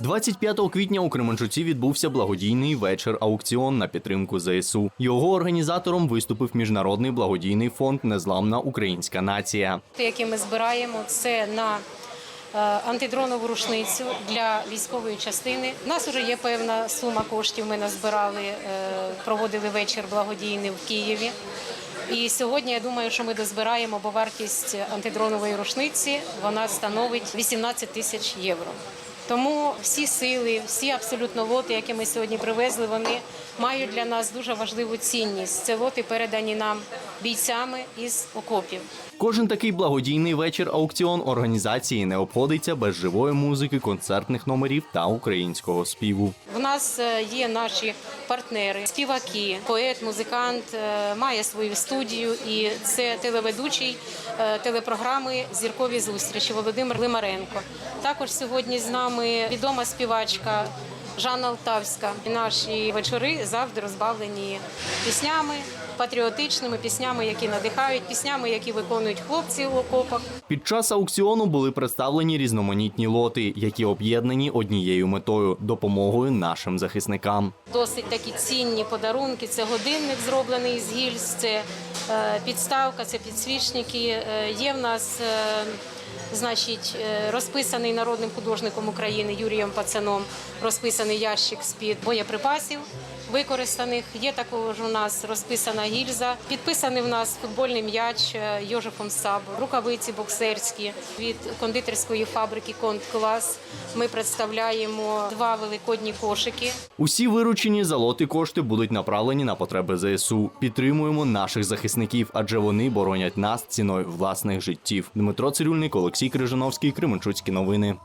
25 квітня у Кременчуці відбувся благодійний вечір аукціон на підтримку ЗСУ. Його організатором виступив міжнародний благодійний фонд Незламна українська нація. Які ми збираємо, це на е, антидронову рушницю для військової частини. У нас вже є певна сума коштів. Ми назбирали, е, проводили вечір благодійний в Києві. І сьогодні я думаю, що ми дозбираємо, бо вартість антидронової рушниці вона становить 18 тисяч євро. Тому всі сили, всі абсолютно лоти, які ми сьогодні привезли, вони мають для нас дуже важливу цінність. Це лоти передані нам бійцями із окопів. Кожен такий благодійний вечір аукціон організації не обходиться без живої музики, концертних номерів та українського співу. Нас е, є наші партнери, співаки, поет, музикант е, має свою студію, і це телеведучий е, телепрограми Зіркові зустрічі Володимир Лимаренко. Також сьогодні з нами відома співачка. Жанна Алтавська. І Наші вечори завжди розбавлені піснями, патріотичними піснями, які надихають, піснями, які виконують хлопці в окопах. Під час аукціону були представлені різноманітні лоти, які об'єднані однією метою допомогою нашим захисникам. Досить такі цінні подарунки. Це годинник зроблений з гільз, це е, підставка, це підсвічники. Е, Є в нас. Значить, е, розписаний народним художником України Юрієм Пацаном, розписаний ящик з-під боєприпасів використаних. Є також у нас розписана гільза. Підписаний в нас футбольний м'яч е, Йожефом Сабо, рукавиці боксерські від кондитерської фабрики Конт Клас. Ми представляємо два великодні кошики. Усі виручені за лоти кошти будуть направлені на потреби ЗСУ. Підтримуємо наших захисників, адже вони боронять нас ціною власних життів. Дмитро Цирюльник, Олексій Крижановський, Кременчуцькі новини.